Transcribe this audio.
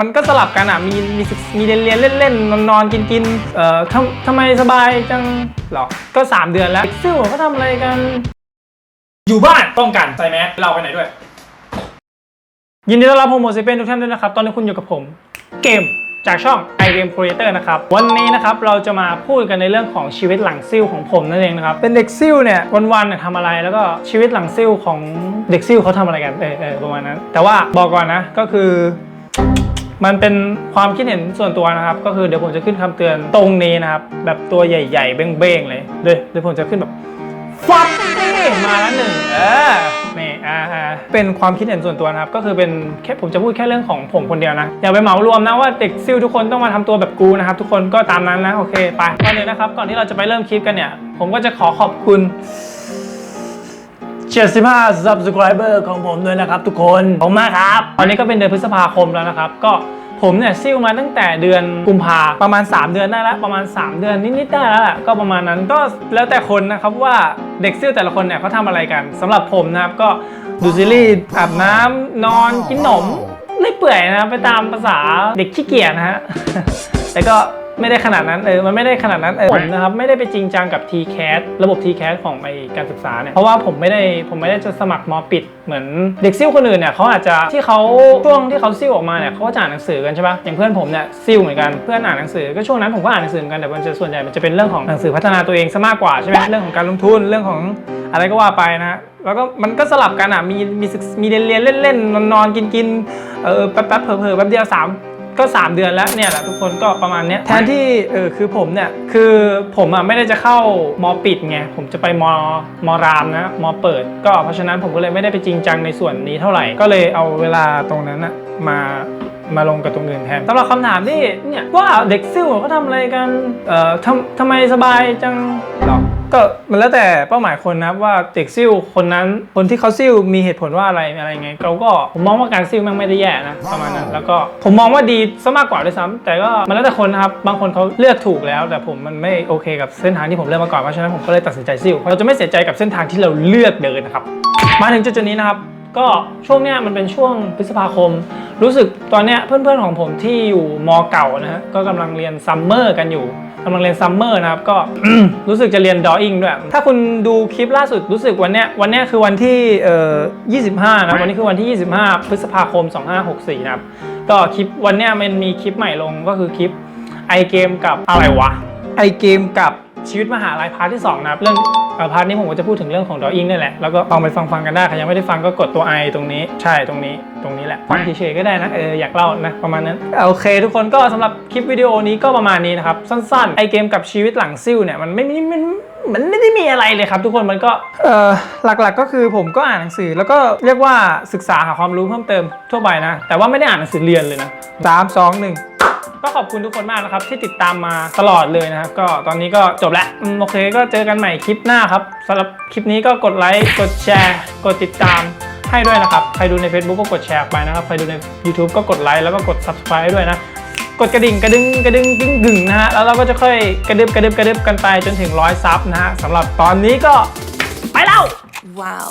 มันก็สลับกันอะ มีมีมีเรียนเรียนเล่นเล่นอนนอนกินกินเอ่อทำทำไมสบายจังหรอ ก็ 3 เดือนแล้วซิ่วเขาทำอะไรกัน อยู่บ้านป้องกันใส่แมสเราไปไหนด้วย ยินดีต้อนรับโฮโมเซเปนทุกท่านด้วยนะครับ ตอนนี้คุณอยู่กับผม เกมจากช่อง i Game Creator นะครับ วันนี้นะครับเราจะมาพูดกันในเรื่องของชีวิตหลังซิ่วของผมนั่นเองนะครับ เป็นเด็กซิ่วเนี่ยวันๆเนี่ยทำอะไรแล้วก็ชีวิตหลังซิ่วของเด็กซิ่วเขาทำอะไรกันเออเออประมาณนั้น แต่ว่าบอกก่อนนะก็คือ มันเป็นความคิดเห็นส่วนตัวนะครับ ก็คือเดี๋ยวผมจะขึ้นคำเตือนตรงนี้นะครับ แบบตัวใหญ่ ๆ เบ้งๆเลยเดี๋ยวเดี๋ยวผมจะขึ้นแบบฟัดนี่มาแล้วหนึ่งเออนี่อ่าอ่าเป็นความคิดเห็นส่วนตัวนะครับ ก็คือเป็นแค่ผมจะพูดแค่เรื่องของผมคนเดียวนะ อย่าไปเหมารวมนะว่าเด็กซิ่วทุกคนต้องมาทำตัวแบบกูนะครับ ทุกคนก็ตามนั้นนะ โอเค ไปก่อนเลยนะครับ ก่อนที่เราจะไปเริ่มคลิปกันเนี่ย ผมก็จะขอขอบคุณ 75 subscriber ของผมด้วยนะครับทุกคนขอบคุณมากครับตอนนี้ก็เป็นเดือนพฤษภาคมแล้วนะครับ ก็ผมเนี่ยซิ่วมาตั้งแต่เดือนกุมภาประมาณ 3 เดือนได้แล้วประมาณ 3 เดือนนิดๆได้แล้วแหละก็ประมาณนั้นก็แล้วแต่คนนะครับว่าเด็กซิ่วแต่ละคนเนี่ยเขาทำอะไรกันสำหรับผมนะครับก็ดูซีรีส์อาบน้ำนอนกินขนมเล่อยเปื่อยนะครับไปตามภาษาเด็กขี้เกียจนะฮะ แต่ก็ ไม่ได้ขนาดนั้นเออมันไม่ได้ขนาดนั้นเออผมนะครับไม่ได้ไปจริงจังกับ TCAS ระบบ TCAS ของไอการศึกษาเนี่ยเพราะว่าผมไม่ได้ผมไม่ได้จะสมัครมอปิด เหมือนเด็กซิ่วคนอื่นเนี่ยเขาอาจจะที่เขาช่วงที่เขาซิ่วออกมาเนี่ยเขาก็จะอ่านหนังสือกันใช่ปะอย่างเพื่อนผมเนี่ยซิ่วเหมือนกันเพื่อนอ่านหนังสือก็ช่วงนั้นผมก็อ่านหนังสือเหมือนกันแต่มันจะส่วนใหญ่มันจะเป็นเรื่องของหนังสือพัฒนาตัวเองซะมากกว่าใช่ไหมเรื่องของการลงทุนเรื่องของอะไรก็ว่าไปนะฮะแล้วก็มันก็สลับกันอะมีมีศึกมีเรียนเรียนเล่นเล่นนอนนอนกินกินเออแป๊บแป๊บเผลอเผลอแป๊บเดียวสาม ก็ 3 เดือนแล้วเนี่ยแหละทุกคนก็ประมาณเนี้ยแทนที่เออคือผมเนี่ยคือผมอะไม่ได้จะเข้ามอปิดไงผมจะไปมอมอรามนะมอเปิด ก็เพราะฉะนั้นผมก็เลยไม่ได้ไปจริงจังในส่วนนี้เท่าไหร่ก็เลยเอาเวลาตรงนั้นอะมามาลงกับตรงอื่นแทนสำหรับคำถามที่เนี่ยว่าเด็กซิ่วเขาทำอะไรกันเอ่อทำทำไมสบายจังหรอ ก็มันแล้วแต่เป้าหมายคนนะครับว่าเด็กซิ่วคนนั้นคนที่เขาซิ่วมีเหตุผลว่าอะไรอะไรไงเราก็ผมมองว่าการซิ่วแมันไม่ได้แย่นะประมาณนั้น แล้วก็ผมมองว่าดีซะมากกว่าด้วยซ้ำแต่ก็มันแล้วแต่คนนะครับบางคนเขาเลือกถูกแล้ว แต่ผมมันไม่โอเคกับเส้นทางที่ผมเลือกมาก่อนเพราะฉะนั้นผมก็เลยตัดสินใจซิ่วเราจะไม่เสียใจกับเส้นทางที่เราเลือกเดินนะครับมาถึงจุดนี้นะครับ ก็ช่วงเนี้ยมันเป็นช่วงพฤษภาคม รู้สึกตอนเนี้ยเพื่อนๆของผมที่อยู่มเก่านะฮะก็กำลังเรียนซัมเมอร์กันอยู่กำลังเรียนซัมเมอร์นะครับ ก็ รู้สึกจะเรียนดออิงด้วย ถ้าคุณดูคลิปล่าสุดรู้สึกวันเนี้ยวันเนี้ยคือวันที่เอ่อ25 นะวันนี้คือวันที่ 25 พฤษภาคม 2564 นะครับ ก็คลิปวันเนี้ยมันมีคลิปใหม่ลงก็คือคลิปไอเกมกับอะไรวะไอเกมกับ ชีวิตมหาลัยพาร์ทที่2นะครับเรื่องพาร์ทนี้ผมก็จะพูดถึงเรื่องของดออิงนี่แหละแล้วก็ลองไปฟังฟังกันได้ใครยังไม่ได้ฟังก็กดตัว i ตรงนี้ใช่ตรงนี้ตรงนี้แหละฟังเฉยๆก็ได้นะเอออยากเล่านะประมาณนั้นโอเค ทุกคนก็สำหรับคลิปวิดีโอนี้ก็ประมาณนี้นะครับสั้นๆไอเกมกับชีวิตหลังซิ่วเนี่ยมันไม่มีมันมันไม่ได้มีอะไรเลยครับทุกคนมันก็เออหลักๆก็คือผมก็อ่านหนังสือ แล้วก็เรียกว่าศึกษาหาความรู้เพิ่มเติมทั่วไปนะ แต่ว่าไม่ได้อ่านหนังสือเรียนเลยนะสามสองหนึ่ง ก็ขอบคุณทุกคนมากนะครับ ที่ติดตามมาตลอดเลยนะครับ ก็ตอนนี้ก็จบแล้วโอเคก็เจอกันใหม่คลิปหน้าครับสำหรับคลิปนี้ก็กดไลค์กดแชร์ กดติดตามให้ด้วยนะครับ ใครดูใน Facebook ก็กดแชร์ไปนะครับ ใครดูใน YouTube ก็กดไลค์แล้วก็กด Subscribe ด้วยนะ กดกระดิ่งกระดึงกระดึงกึ่งกึ่งนะฮะ แล้วเราก็จะค่อยกระดึบกระดึบกระดึบกันไปจนถึงร้อยซับนะฮะสำหรับตอนนี้ก็ไปแล้ว Wow.